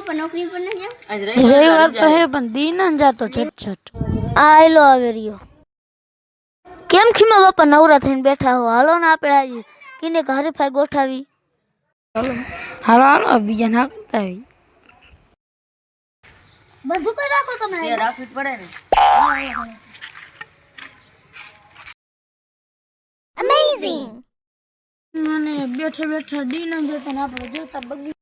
પપ્પા નોકરી પર ન જાવ રવિવાર તો હે પણ દી ના જાતો છટ છટ આયલો આવે રહ્યો. કેમ ખીમા બાપા નવરા થઈને બેઠા હો? હાલો ને આપણે આજે કિને હરીફાઈ ગોઠાવી. હાલો હાલો બીજા ના કરતા આવી બધું કઈ રાખો તમે. રાખવી જ પડે ને. અમેઝિંગ મને બેઠા બેઠા દી જતા આપણે જોતા બગી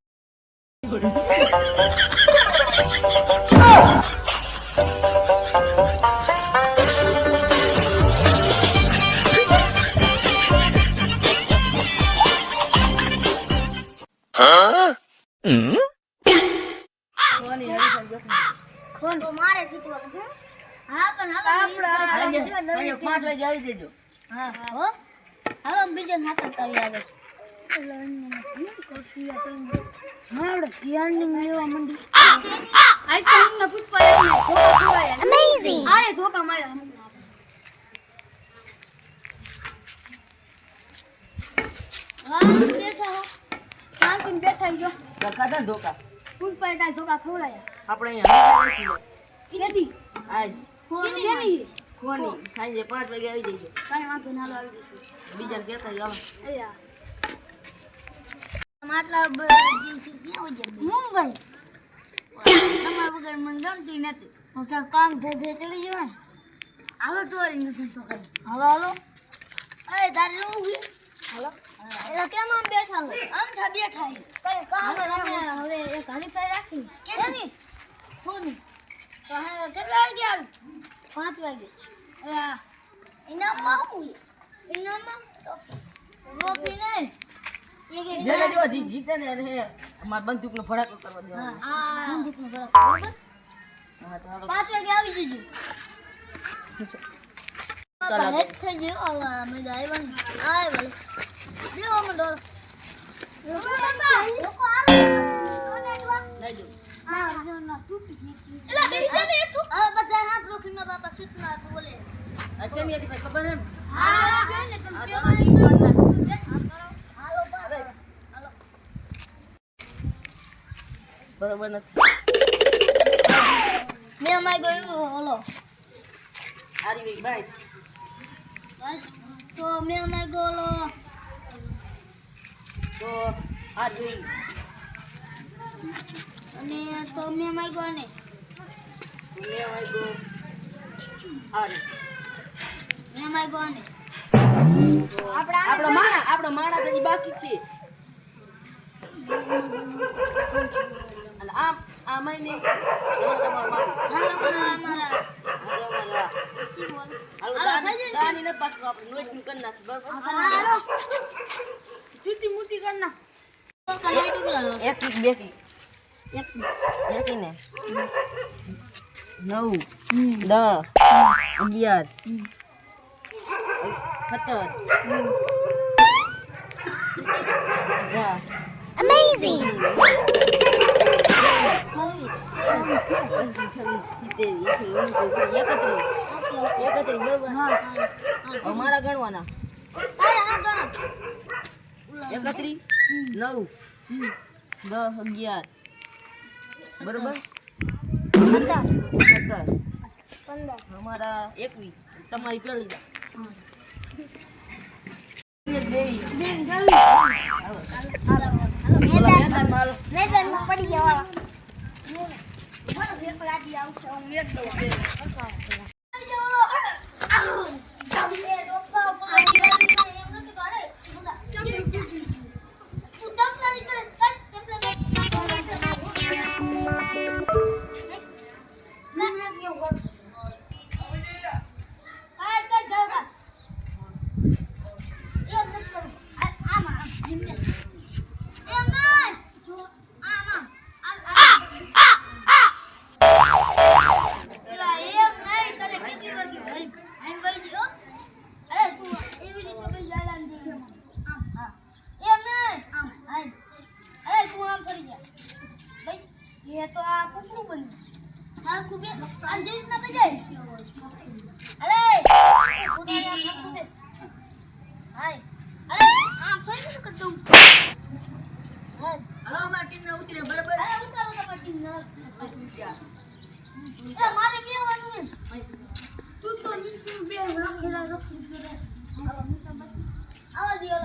બીજો નાટક કરી આગળ હા આપણે ધ્યાન લેવા માંડી આઈ તો અમને પુષ્પા અમેઝિંગ આરે ધોકા માર્યા હા બેઠા હો. બેઠા જો. ધોકા? પુષ્પા એટા ધોકા ખવડાયા? આપણે અહીંયા કેદી આજ. કેની ખોની. સાંજે પાંચ વાગે આવી જજો. કાંઈ વાંધો ના આવી. બીજા કેતા વજે હું તમારા વગર મને ગમતી નથી. તો કામ થઈ ચડી જવાય હાલો ચોરી નથી તો કઈ. હાલો હાલો. અરે તારે શું છે? હાલો. એટલે કેમ આમ બેઠા હો આમ થા બેઠા કઈ કામ હવે એક ફેર રાખી. કેની? કોની? તો હવે કેટલા વાગે આવી? પાંચ વાગે. એ આ ઇનામમાં શું છે? ઇનામમાં નહીં. જેને જો જી- જીતે ને એને અમાર બંદૂકનો ફડાકો કરવા દેવાનો આ બંદૂકનો ગળો, બરોબર? હા તો પાંચ વાગે આવી જજો. ચાલો. થઈ ગયો. હવે મજા આવ્યા આય ભલે દેવો અમે ડોર લઈ જાઓ. હવે બધા હા પ્રોખીમાં બાપા સૂચના બોલે. હતી ખબર હે હા જોઈ ને તમે આ તો ઈ પણ ના. હાલો બાપા બરોબર નથી. મેં અમારે ગયું ઓલો હારી ગઈ બાય. તો મેં અમારે ગયો તો આ જોઈ. અને તો મેં અમારે ગયો ને મેં આવી ગયો હારી. મેં અમારે ગયો ને આપણો માણા આપણો માણા હજી બાકી છે. અને આમ આ મહિને હવે તમારે મારી હાલો અમારા. હવે અમારે આ. હાલો, હાલો, દાની- થઈ જાય ને? ને નાખી, ચૂટી મુટી કર ના ટુકડા એક એક બે કી. એક એકીને. નવ દસ અગિયાર સત્તર અઢાર અમેઝિંગ પચીસ, છવ્વીસ, સિત્તેર, એંસી, ઓગણસિત્તેર, એકત્રીસ. એકત્રીસ, બરોબર? હવે મારા ગણવાના એકત્રીસ નવ દસ અગિયાર બરોબર સત્તર અમારા એકવીસ તમારી પેલી પડી જવા મારો પેપર આજી આવશે હું એક દઉં પડી જાય ભાઈ એ તો આ કુકડું બન્યું. હા કુબે આ જેવી રીતના બજાય? અરે હાય. અરે આ ફરી શું કરી દઉં હલો અમાર બરાબર? અરે એટલે મારે બેવાનું તું તો નીચે બે આવા દિયો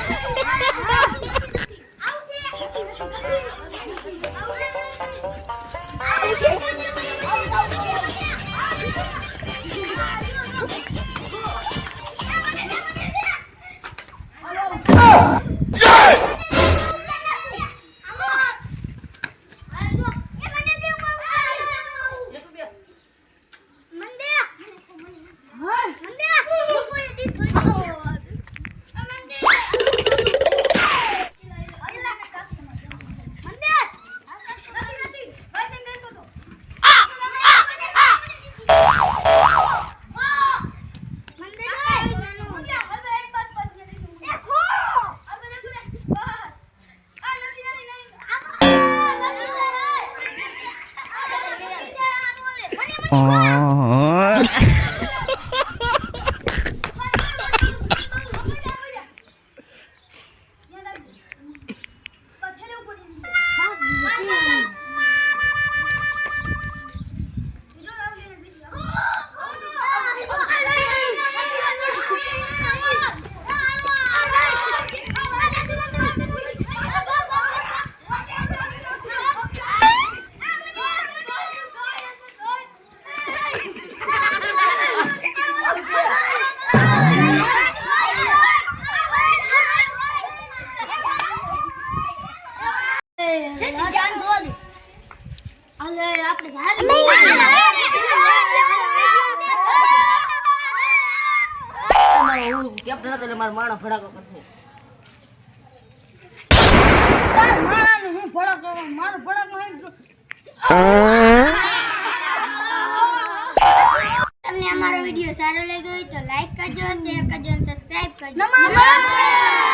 તમારો કેપ્ટન હતો એટલે મારો માણસ ફડાકો કરશે તમને અમારો વીડિયો સારો લાગ્યો હોય તો લાઈક કરજો શેર કરજો અને સબસ્ક્રાઇબ કરજો. નમસ્કાર!